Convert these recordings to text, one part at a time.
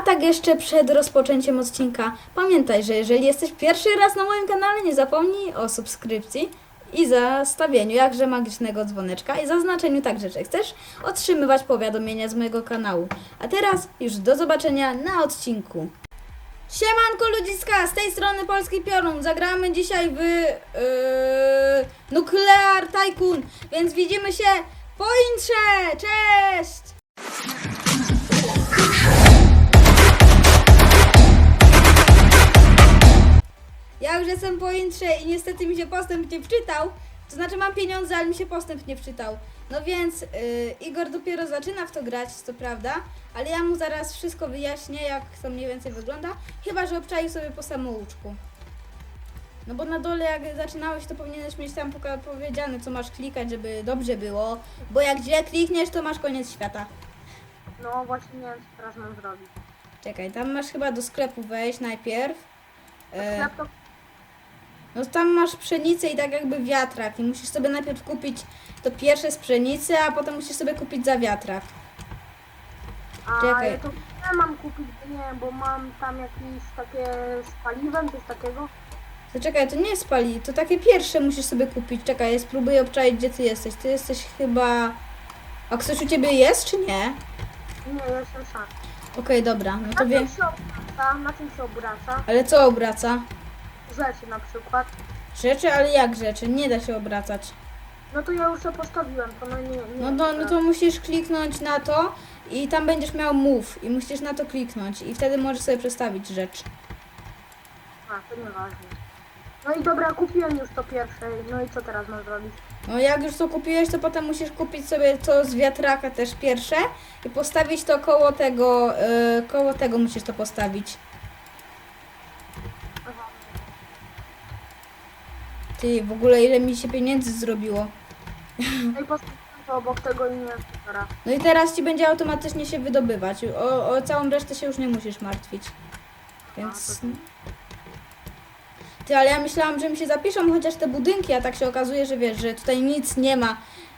A tak jeszcze przed rozpoczęciem odcinka, pamiętaj, że jeżeli jesteś pierwszy raz na moim kanale, nie zapomnij o subskrypcji i zastawieniu jakże magicznego dzwoneczka i zaznaczeniu także, że chcesz otrzymywać powiadomienia z mojego kanału. A teraz już do zobaczenia na odcinku. Siemanko ludziska, z tej strony Polski Piorun. Zagramy dzisiaj w yy, Nuclear Tycoon, więc widzimy się po intrze. Cześć! Ja już jestem po intrze i niestety mi się postęp nie wczytał. To znaczy mam pieniądze, ale mi się postęp nie wczytał. No więc yy, Igor dopiero zaczyna w to grać, to prawda, ale ja mu zaraz wszystko wyjaśnię, jak to mniej więcej wygląda. Chyba, że obczaił sobie po samouczku. No bo na dole jak zaczynałeś, to powinieneś mieć tam powiedziane, co masz klikać, żeby dobrze było. Bo jak źle klikniesz, to masz koniec świata. No właśnie nie wiem, co teraz mam zrobić. Czekaj, tam masz chyba do sklepu wejść najpierw. E, Sklep to No tam masz pszenicę i tak jakby wiatrak i musisz sobie najpierw kupić to pierwsze z pszenicy, a potem musisz sobie kupić za wiatrak. a czekaj. ja to nie mam kupić, bo nie, bo mam tam jakieś takie z paliwem, coś takiego. To czekaj, to nie jest pali, to takie pierwsze musisz sobie kupić. Czekaj, ja spróbuję obczaić, gdzie ty jesteś. Ty jesteś chyba... A ktoś u ciebie jest, czy nie? Nie, ja jestem sam. Okej, dobra, no Na to wiem. czym się obraca? Na czym się obraca? Ale co obraca? Rzeczy na przykład. Rzeczy, ale jak rzeczy? Nie da się obracać. No to ja już to postawiłem, to no nie, nie No, no, no to musisz kliknąć na to i tam będziesz miał move i musisz na to kliknąć i wtedy możesz sobie przestawić rzecz. A, to nieważne. No i dobra, kupiłem już to pierwsze, no i co teraz mam zrobić? No jak już to kupiłeś, to potem musisz kupić sobie to z wiatraka też pierwsze i postawić to koło tego, yy, koło tego musisz to postawić. Ty, w ogóle ile mi się pieniędzy zrobiło. No i postawiłem to obok tego inwestora. No i teraz ci będzie automatycznie się wydobywać. O, o całą resztę się już nie musisz martwić. Więc... Ty, ale ja myślałam, że mi się zapiszą chociaż te budynki, a tak się okazuje, że wiesz, że tutaj nic nie ma.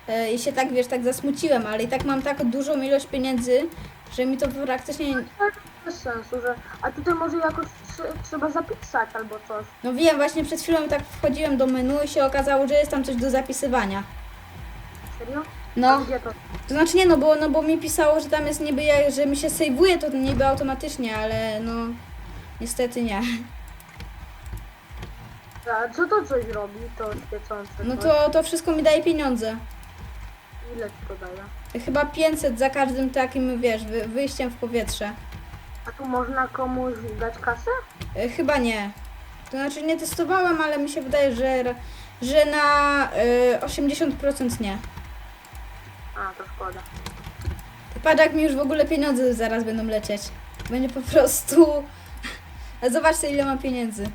E, I się tak, wiesz, tak zasmuciłem, ale i tak mam tak dużą ilość pieniędzy, że mi to praktycznie... Tak, bez sensu, że... A tutaj może jakoś tr- trzeba zapisać albo coś. No wiem, właśnie przed chwilą tak wchodziłem do menu i się okazało, że jest tam coś do zapisywania. Serio? No, Gdzie to? to znaczy nie, no bo, no bo mi pisało, że tam jest niby, że mi się sejwuje to niby automatycznie, ale no niestety nie. A co to coś robi, to świecące No coś? to, to wszystko mi daje pieniądze. Ile ci to daje? Chyba 500 za każdym takim, wiesz, wy, wyjściem w powietrze. A tu można komuś dać kasę? E, Chyba nie. To znaczy nie testowałem, ale mi się wydaje, że, że na e, 80% nie. A, to szkoda. Patrz jak mi już w ogóle pieniądze zaraz będą lecieć. Będzie po prostu... A Zobaczcie ile mam pieniędzy.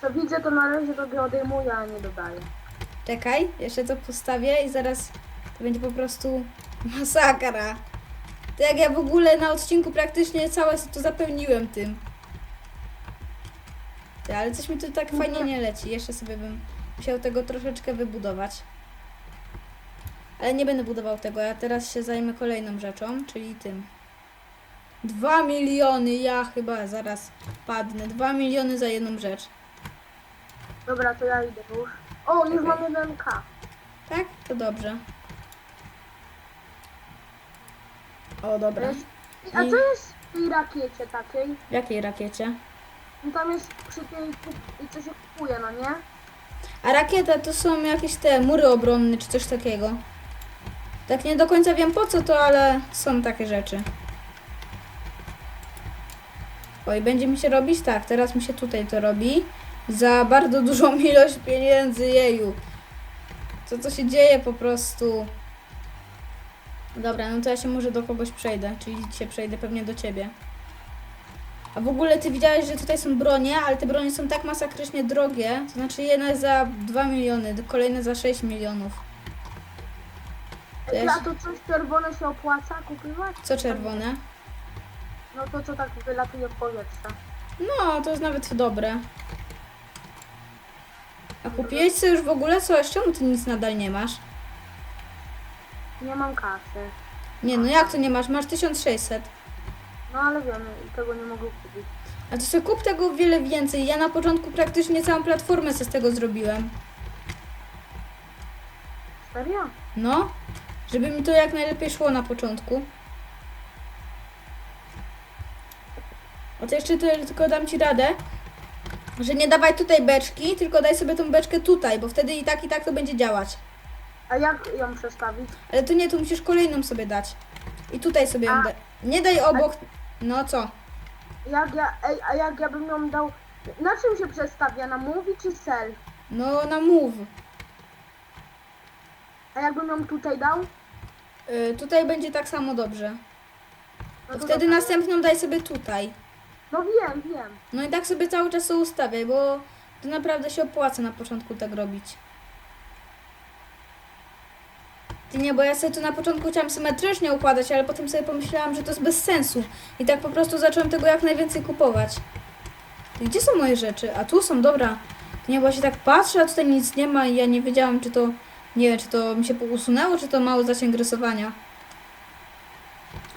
Co widzę, to na razie tobie odejmuję, a nie dodaję. Czekaj, jeszcze to postawię i zaraz to będzie po prostu masakra. To jak ja w ogóle na odcinku praktycznie całe to zapełniłem tym. Ty, ale coś mi tu tak fajnie nie leci. Jeszcze sobie bym musiał tego troszeczkę wybudować. Ale nie będę budował tego, ja teraz się zajmę kolejną rzeczą, czyli tym. Dwa miliony, ja chyba zaraz padnę. Dwa miliony za jedną rzecz. Dobra, to ja idę już. O, już mam 1K. Tak? To dobrze. O, dobra. A I- co jest w tej rakiecie takiej? W jakiej rakiecie? No tam jest przy tej, kup- co się kupuje, no nie? A rakieta to są jakieś te mury obronne czy coś takiego. Tak nie do końca wiem po co to, ale są takie rzeczy. Oj, będzie mi się robić? Tak, teraz mi się tutaj to robi. Za bardzo dużą ilość pieniędzy, jeju. Co to się dzieje po prostu? Dobra, no to ja się może do kogoś przejdę, czyli się przejdę pewnie do ciebie. A w ogóle ty widziałeś, że tutaj są bronie, ale te bronie są tak masakrycznie drogie. To znaczy jedna za 2 miliony, kolejna za 6 milionów. To ja A się- to coś czerwone się opłaca kupywać? Co czerwone? No to co tak wylatuje w powietrze. No, to jest nawet dobre. A kupiłeś sobie już w ogóle coś? Czemu ty nic nadal nie masz? Nie mam kasy. Nie, no jak to nie masz? Masz 1600. No ale wiemy i tego nie mogę kupić. A to sobie kup tego o wiele więcej. Ja na początku praktycznie całą platformę sobie z tego zrobiłem. Serio? No, żeby mi to jak najlepiej szło na początku. O to jeszcze tyle, tylko dam ci radę, że nie dawaj tutaj beczki, tylko daj sobie tą beczkę tutaj, bo wtedy i tak i tak to będzie działać. A jak ją przestawić? Ale to nie, tu musisz kolejną sobie dać. I tutaj sobie ją A. dać. Nie daj obok. No co? Jak ja, ej, a jak ja bym ją dał... Na czym się przestawia? Na Movie czy Cell? No na move. A jakbym ją tutaj dał? Y, tutaj będzie tak samo dobrze. No To to wtedy następną daj sobie tutaj. No wiem, wiem. No i tak sobie cały czas to ustawiaj, bo to naprawdę się opłaca na początku tak robić. Ty nie, bo ja sobie to na początku chciałam symetrycznie układać, ale potem sobie pomyślałam, że to jest bez sensu. I tak po prostu zaczęłam tego jak najwięcej kupować. Ty, gdzie są moje rzeczy? A tu są, dobra. To nie, bo ja się tak patrzę, a tutaj nic nie ma i ja nie wiedziałam, czy to... Nie wiem, czy to mi się usunęło, czy to mały zasięg rysowania.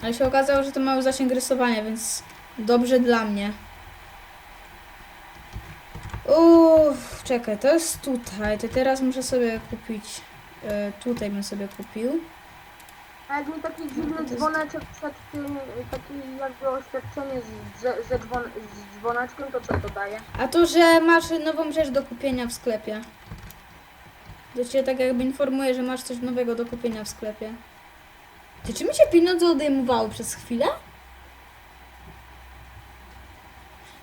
Ale się okazało, że to mały zasięg rysowania, więc dobrze dla mnie. Uff, czekaj, to jest tutaj. To teraz muszę sobie kupić. E, tutaj bym sobie kupił. A jak mi taki No, dziwny jest- dzwoneczek przed tym, taki jakby oświadczenie z, ze, ze dzwon, z dzwoneczkiem, to co to daje? A to, że masz nową rzecz do kupienia w sklepie. To cię tak jakby informuje, że masz coś nowego do kupienia w sklepie. Ty, czy mi się pieniądze odejmowały przez chwilę?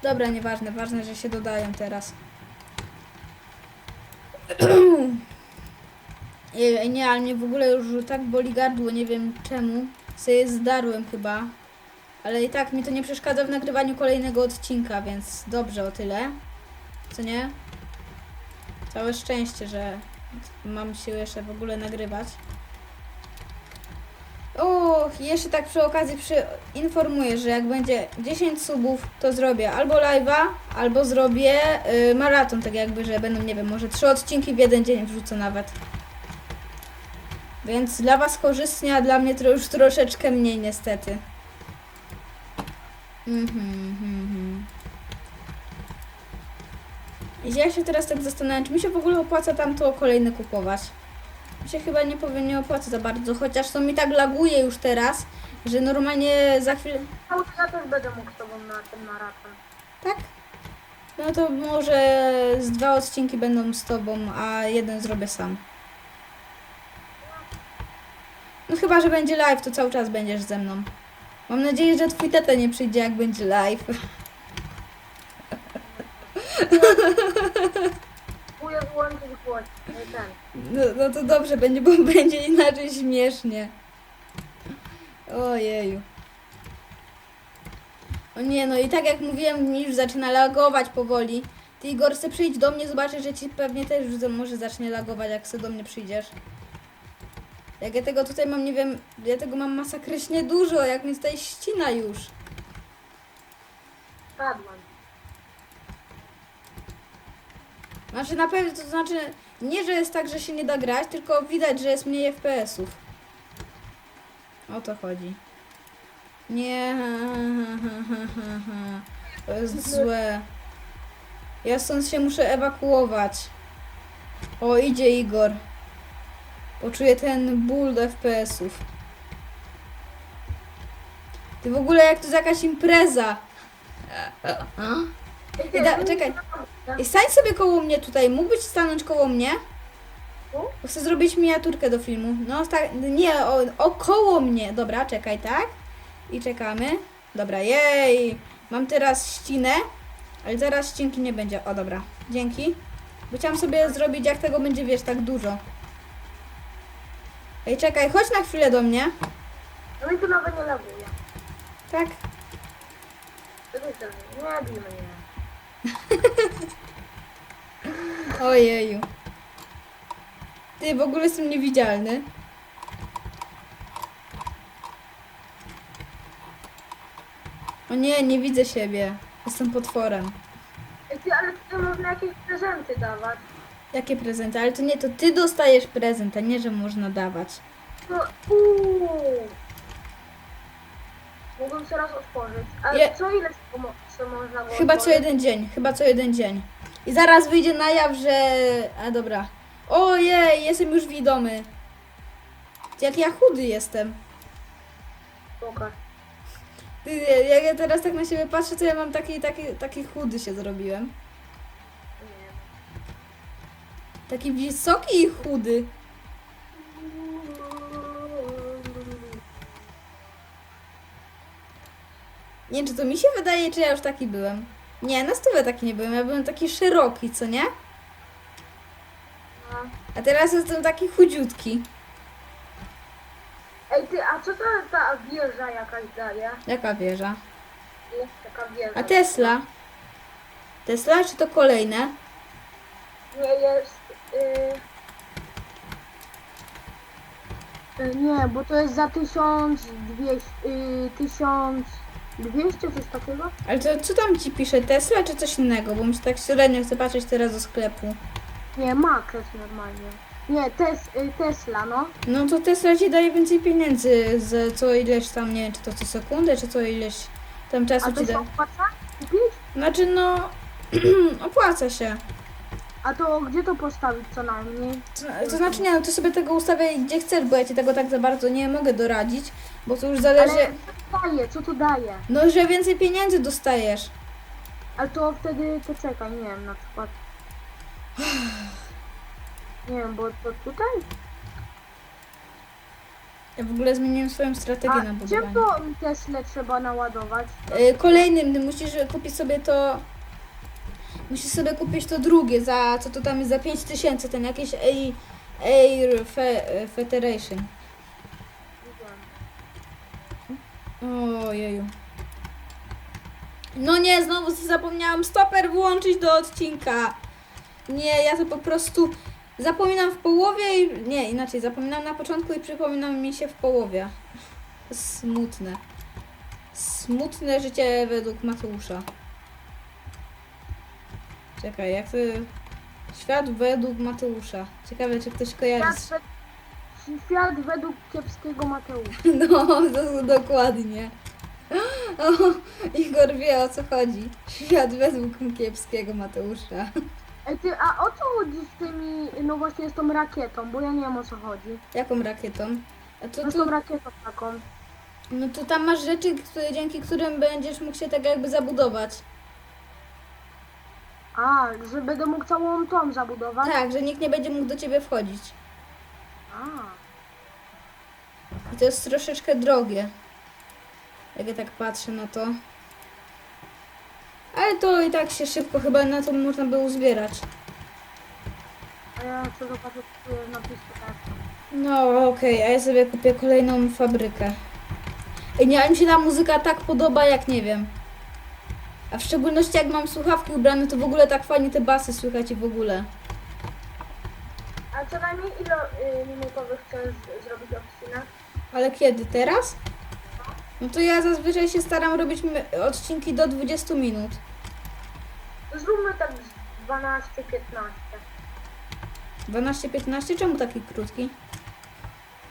Dobra, nieważne. Ważne, że się dodają teraz. Ej, nie, ale mnie w ogóle już tak boli gardło, nie wiem czemu. Sobie zdarłem chyba. Ale i tak mi to nie przeszkadza w nagrywaniu kolejnego odcinka, więc dobrze o tyle. Co nie? Całe szczęście, że mam się jeszcze w ogóle nagrywać. Och, jeszcze tak przy okazji przy... informuję, że jak będzie 10 subów, to zrobię albo live'a, albo zrobię y, maraton, tak jakby, że będą, nie wiem, może trzy odcinki w jeden dzień wrzucę nawet. Więc dla Was korzystnie, a dla mnie to już troszeczkę mniej niestety. Mhm, mhm, mhm. I ja się teraz tak zastanawiam, czy mi się w ogóle opłaca tam to kolejne kupować. Mi się chyba nie powiem, nie opłaca za bardzo, chociaż to mi tak laguje już teraz, że normalnie za chwilę... No ja też będę mógł z tobą na ten maraton. Tak? No to może z dwa odcinki będą z tobą, a jeden zrobię sam. No chyba, że będzie live, to cały czas będziesz ze mną. Mam nadzieję, że twój tata nie przyjdzie, jak będzie live. Próbuję. No, no to dobrze będzie, bo będzie inaczej śmiesznie. Ojeju. O nie, no i tak jak mówiłem, już zaczyna lagować powoli. Ty Igor, chcę przyjść do mnie, zobaczysz, że ci pewnie też może zacznie lagować, jak se do mnie przyjdziesz. Jak ja tego tutaj mam, nie wiem, ja tego mam masakrycznie dużo, jak mi tutaj ścina już. Padłem. Znaczy na pewno, to znaczy nie, że jest tak, że się nie da grać, tylko widać, że jest mniej FPS-ów. O to chodzi. Nie, to jest złe. Ja stąd się muszę ewakuować. O, idzie Igor. Poczuję ten ból FPS-ów. Ty w ogóle jak to jest jakaś impreza. I da- czekaj. I stań sobie koło mnie tutaj. Mógłbyś stanąć koło mnie? Bo chcę zrobić miniaturkę do filmu. No tak, nie, o, około mnie. Dobra, czekaj, tak? I czekamy. Dobra, jej. Mam teraz ścinę, ale zaraz ścinki nie będzie. O, dobra. Dzięki. Bo chciałam sobie zrobić, jak tego będzie, wiesz, tak dużo. Ej, czekaj, chodź na chwilę do mnie. No i tu nawet nie laguje. Tak? To jest nie bij mnie. Ojeju. Ty, w ogóle jestem niewidzialny. O nie, nie widzę siebie. Jestem potworem. Ej, ty, ale tutaj można jakieś prezenty dawać. Jakie prezenty? Ale to nie, to ty dostajesz prezent, a nie, że można dawać. No, uuu. Mógłbym teraz otworzyć. A Je- co ile mo- się można było Chyba co otworzyć? jeden dzień, chyba co jeden dzień. I zaraz wyjdzie na jaw, że... A dobra. Ojej, jestem już widomy. Jak ja chudy jestem. Pokaż. Ty, Jak ja teraz tak na siebie patrzę, to ja mam taki, taki, taki chudy się zrobiłem. Taki wysoki i chudy. Nie wiem, czy to mi się wydaje, czy ja już taki byłem. Nie, na stówę taki nie byłem. Ja byłem taki szeroki, co nie? A teraz jestem taki chudziutki. Ej ty, a co to ta wieża jakaś daje? Jaka wieża? Jest taka wieża. A Tesla? Tesla, czy to kolejne? Nie jest. Y... y, Nie, bo to jest za 1200, y, 1200 coś takiego? Ale to co tam ci pisze? Tesla, czy coś innego? Bo mi się tak średnio chce patrzeć teraz do sklepu. Nie, Mac jest normalnie. Nie, tes, y, Tesla, no. No to Tesla ci daje więcej pieniędzy z co ileś tam, nie wiem, czy to co sekundę, czy co ileś tam A czasu to ci się da. opłaca kupić? Znaczy no, opłaca się. A to gdzie to postawić co najmniej? To, to znaczy nie, no ty sobie tego ustawiaj gdzie chcesz, bo ja ci tego tak za bardzo nie mogę doradzić, bo to już zależy, Ale co to daje? Co to daje? no że więcej pieniędzy dostajesz. Ale to wtedy, to czekaj, nie wiem, na przykład. Nie wiem, bo to tutaj? Ja w ogóle zmieniłem swoją strategię A na czym budowanie. to Tesla trzeba naładować? Y, Kolejnym ty musisz kupić sobie to. Musisz sobie kupić to drugie za co to tam jest za 5000, ten jakieś Air, Air Fe, Federation. Ojeju. No nie, znowu zapomniałam stoper włączyć do odcinka. Nie, ja to po prostu zapominam w połowie i... Nie, inaczej, zapominam na początku i przypominam mi się w połowie. Smutne. Smutne życie według Mateusza. Czekaj, jak to... Świat według Mateusza. Ciekawe, czy ktoś kojarzy. Świat, we, świat według kiepskiego Mateusza. No, to, dokładnie. O, Igor wie o co chodzi. Świat według kiepskiego Mateusza. Ej ty, a o co chodzi z tymi, no właśnie z tą rakietą, bo ja nie wiem o co chodzi. Jaką rakietą? A to, No z tą rakietą taką. no to tam masz rzeczy, które, dzięki którym będziesz mógł się tak jakby zabudować. A, że będę mógł całą tą zabudować? Tak, że nikt nie będzie mógł do ciebie wchodzić. A, I to jest troszeczkę drogie. Jak ja tak patrzę na to. Ale to i tak się szybko chyba na to można było uzbierać. a ja co jest napis teraz. No okej, a ja sobie kupię kolejną fabrykę. Ej, nie, ale mi się ta muzyka tak podoba, jak nie wiem. A w szczególności jak mam słuchawki ubrane, to w ogóle tak fajnie te basy słychać i w ogóle. A co najmniej ile y, minutowych chcesz zrobić odcinek? Ale kiedy? Teraz? No to ja zazwyczaj się staram robić odcinki do 20 minut. Zróbmy tak z 12-15. 12-15? Czemu taki krótki?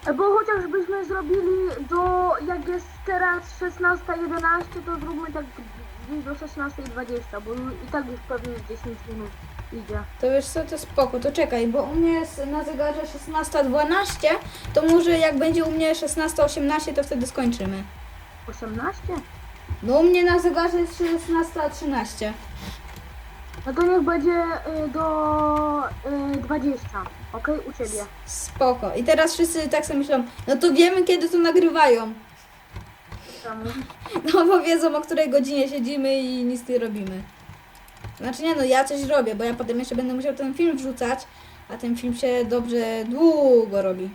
E, Bo chociażbyśmy zrobili do, jak jest teraz 16.11, to zróbmy tak gdzieś do 16.20, bo i tak już pewnie 10 minut idzie. To wiesz co, to spoko, to czekaj, bo u mnie jest na zegarze 16.12, to może jak będzie u mnie 16.18, to wtedy skończymy. 18? No u mnie na zegarze jest 16.13. No to niech będzie y, do y, 20, ok? U Ciebie. Spoko. I teraz wszyscy tak sobie myślą, no to wiemy kiedy to nagrywają. No bo wiedzą o której godzinie siedzimy i nic nie robimy. Znaczy nie no, ja coś robię, bo ja potem jeszcze będę musiał ten film wrzucać, a ten film się dobrze długo robi.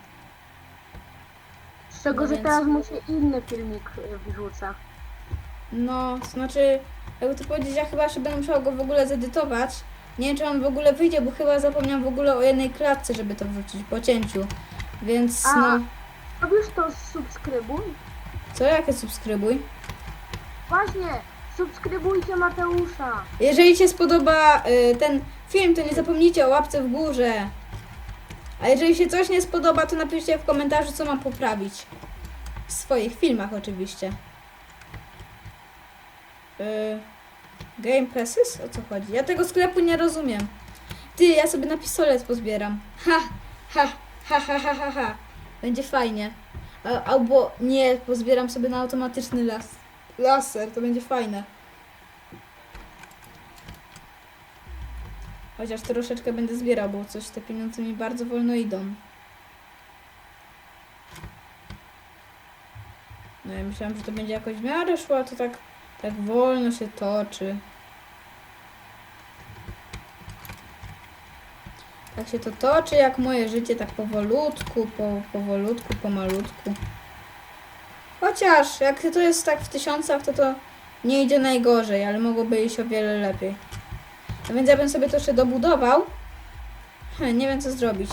Z czego, No że więc- teraz mu się inny filmik y, wrzuca. No, znaczy, jakby to powiedzieć, ja chyba jeszcze będę musiała go w ogóle zedytować. Nie wiem, czy on w ogóle wyjdzie, bo chyba zapomniałam w ogóle o jednej klatce, żeby to wrzucić po cięciu. Więc A. no, Robisz to subskrybuj? Co, jakie subskrybuj? Właśnie, subskrybujcie Mateusza. Jeżeli się spodoba y, ten film, to nie zapomnijcie o łapce w górze. A jeżeli się coś nie spodoba, to napiszcie w komentarzu, co mam poprawić. W swoich filmach oczywiście. Y, game Passes? O co chodzi? Ja tego sklepu nie rozumiem. Ty, ja sobie na pistolet pozbieram. Ha, ha, ha, ha, ha, ha, ha. Będzie fajnie. Albo nie, pozbieram sobie na automatyczny las, laser, to będzie fajne. Chociaż troszeczkę będę zbierał, bo coś te pieniądze mi bardzo wolno idą. No ja myślałam, że to będzie jakoś w miarę szło, a to tak, tak wolno się toczy. Tak się to toczy jak moje życie, tak powolutku, po, powolutku, pomalutku. Chociaż jak to jest tak w tysiącach, to to nie idzie najgorzej, ale mogłoby iść o wiele lepiej. No więc ja bym sobie to jeszcze dobudował. Hm, nie wiem co zrobić.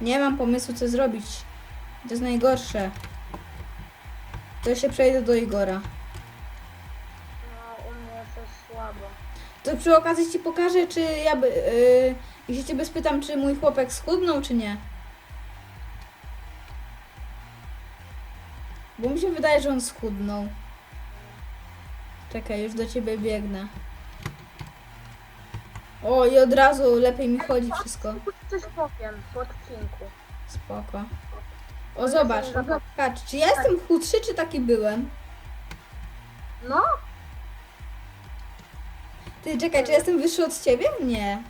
Nie mam pomysłu co zrobić. To jest najgorsze. To się przejdę do Igora. Słabo. To przy okazji ci pokażę, czy ja by. Yy, jeśli ciebie spytam, czy mój chłopak schudnął, czy nie. Bo mi się wydaje, że on schudnął. Czekaj, już do ciebie biegnę. O, i od razu lepiej mi chodzi wszystko. Coś powiem po odcinku. Spoko. O, zobacz. Patrz, czy ja jestem chudszy, czy taki byłem? No, Ty, czekaj, czy jestem wyższy od ciebie? Nie.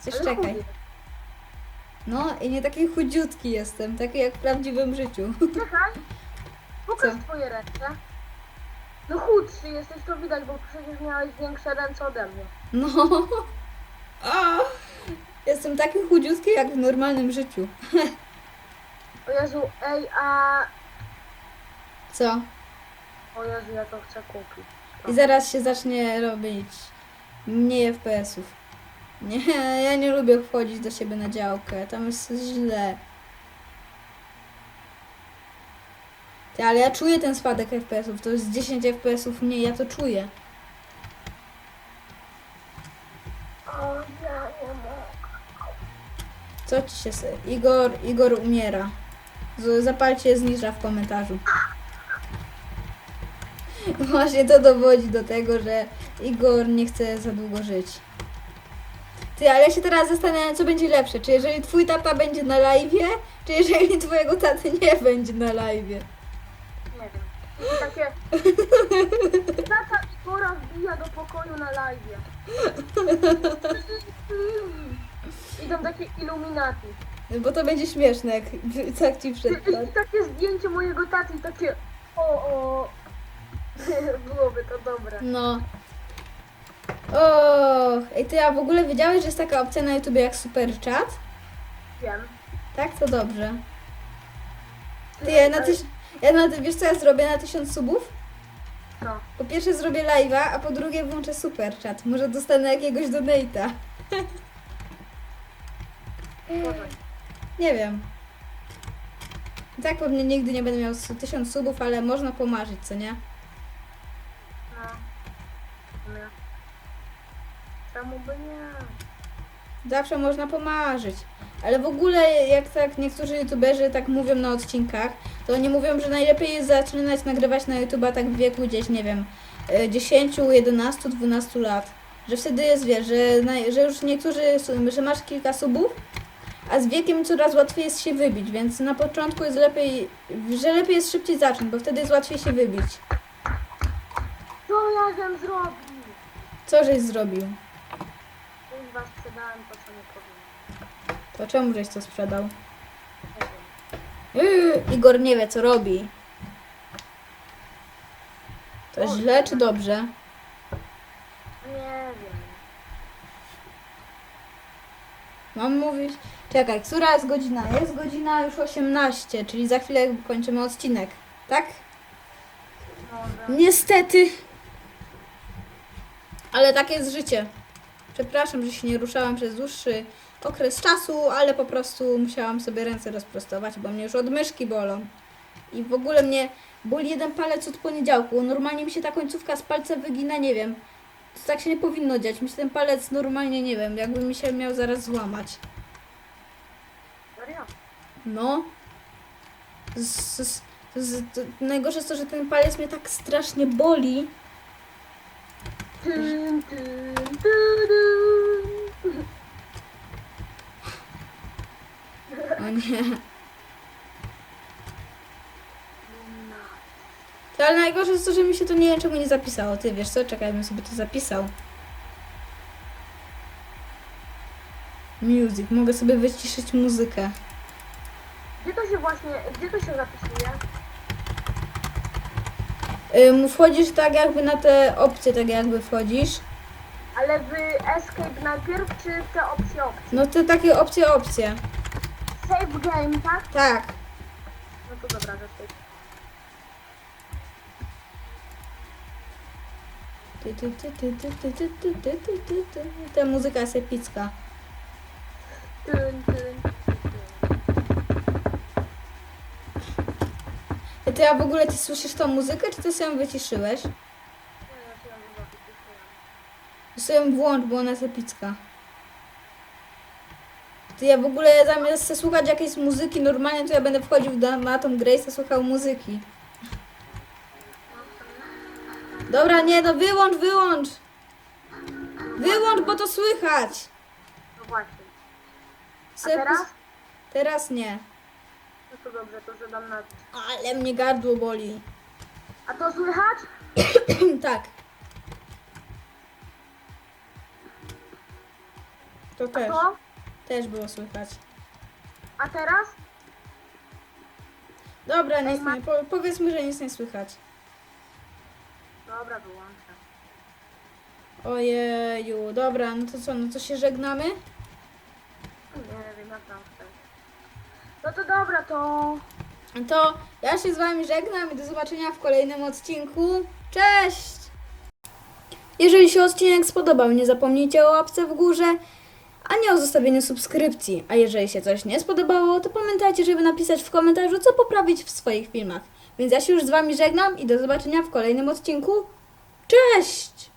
Coś ale czekaj. chudy. No i nie taki chudziutki jestem, taki jak w prawdziwym życiu. Czekaj. Pokaż Co? twoje ręce. No chudszy jesteś, to widać, bo przecież miałeś większe ręce ode mnie. No. A, jestem taki chudziutki jak w normalnym życiu. O Jezu, ej, a... Co? O Jezu, ja to chcę kupić. I zaraz się zacznie robić mniej FPS-ów. Nie, ja nie lubię wchodzić do siebie na działkę, tam jest źle. Ty, ale ja czuję ten spadek FPS-ów, to jest 10 FPS-ów mniej, ja to czuję. Co ci się... Igor, Igor umiera. Zapalcie zniża w komentarzu. Właśnie to dowodzi do tego, że Igor nie chce za długo żyć. Ty, ale ja się teraz zastanawiam, co będzie lepsze. Czy jeżeli twój tata będzie na live'ie, czy jeżeli twojego taty nie będzie na live'ie? Nie wiem. Takie... Tata Igora wbija do pokoju na live. Idą takie Illuminati. Bo to będzie śmieszne, jak tak ci I, przed i takie zdjęcie mojego taty takie... O, o... Byłoby to dobre. No. O, ej ty, a w ogóle wiedziałeś, że jest taka opcja na YouTubie jak super chat? Wiem. Tak, to dobrze. Ty, ja na tyś... Ja na, wiesz co ja zrobię na tysiąc subów? No. Po pierwsze zrobię live'a, a po drugie włączę super chat. Może dostanę jakiegoś donate'a. Może. Nie wiem. I tak pewnie nigdy nie będę miał tysiąc subów, ale można pomarzyć, co nie? Czemu by nie? Zawsze można pomarzyć. Ale w ogóle, jak tak niektórzy youtuberzy tak mówią na odcinkach, to oni mówią, że najlepiej jest zaczynać nagrywać na YouTube'a tak w wieku gdzieś, nie wiem, e, 10, 11, 12 lat. Że wtedy jest, wiesz, że, że już niektórzy, że masz kilka subów, a z wiekiem coraz łatwiej jest się wybić, więc na początku jest lepiej, że lepiej jest szybciej zacząć, bo wtedy jest łatwiej się wybić. Co ja żem zrobił? Co żeś zrobił? Kuźwa sprzedałem to, co nie powinien. To czemu żeś to sprzedał? Nie wiem. Yy, Igor nie wie, co robi. To O, źle czy dobrze? Nie wiem. Mam mówić? Czekaj, która jest godzina? Jest godzina już 18, czyli za chwilę kończymy odcinek. Tak? Może. Niestety. Ale takie jest życie. Przepraszam, że się nie ruszałam przez dłuższy okres czasu, ale po prostu musiałam sobie ręce rozprostować, bo mnie już od myszki bolą. I w ogóle mnie boli jeden palec od poniedziałku. Normalnie mi się ta końcówka z palca wygina, nie wiem. To tak się nie powinno dziać. Mi się ten palec normalnie, nie wiem, jakby mi się miał zaraz złamać. Serio? No. Z, z, z, najgorsze jest to, że ten palec mnie tak strasznie boli, Tyn. O nie. To, ale najgorsze jest to, że mi się to nie wiem czemu nie zapisało. Ty wiesz co? Czekaj, bym sobie to zapisał. Music. Mogę sobie wyciszyć muzykę. Gdzie to się właśnie, gdzie to się zapisuje? Ym, wchodzisz tak jakby na te opcje, tak jakby wchodzisz. Ale w Escape najpierw, czy te opcje opcje? No te takie opcje, opcje. Save game, tak? Tak. No to dobra, zaczekaj. Ty, ty, ty, ty, ty, ty, ty, ty, ty, ty, ty, ty. Ta muzyka jest epicka. Ej, Ty, a w ogóle ty słyszysz tą muzykę, czy ty sobie ją wyciszyłeś? Nie, ja się ją zapisałem. Sobie ją włącz, bo ona jest epicka. Ty, ja w ogóle zamiast słuchać jakiejś muzyki normalnie, to ja będę wchodził do, na tą sobie słuchał muzyki. Dobra, nie, no wyłącz, wyłącz! Wyłącz, bo to słychać! No właśnie. A teraz? Teraz nie. To dobrze, to zadam na... Ale mnie gardło boli. A to słychać? tak. To A też. to? Też było słychać. A teraz? Dobra, nic ma- nie, po, powiedzmy, że nic nie słychać. Dobra, wyłączę. Ojeju, dobra, no to co, no to się żegnamy? Nie wiem, jak tam. No to dobra, to... To ja się z wami żegnam i do zobaczenia w kolejnym odcinku. Cześć! Jeżeli się odcinek spodobał, nie zapomnijcie o łapce w górze, a nie o zostawieniu subskrypcji. A jeżeli się coś nie spodobało, to pamiętajcie, żeby napisać w komentarzu, co poprawić w swoich filmach. Więc ja się już z wami żegnam i do zobaczenia w kolejnym odcinku. Cześć!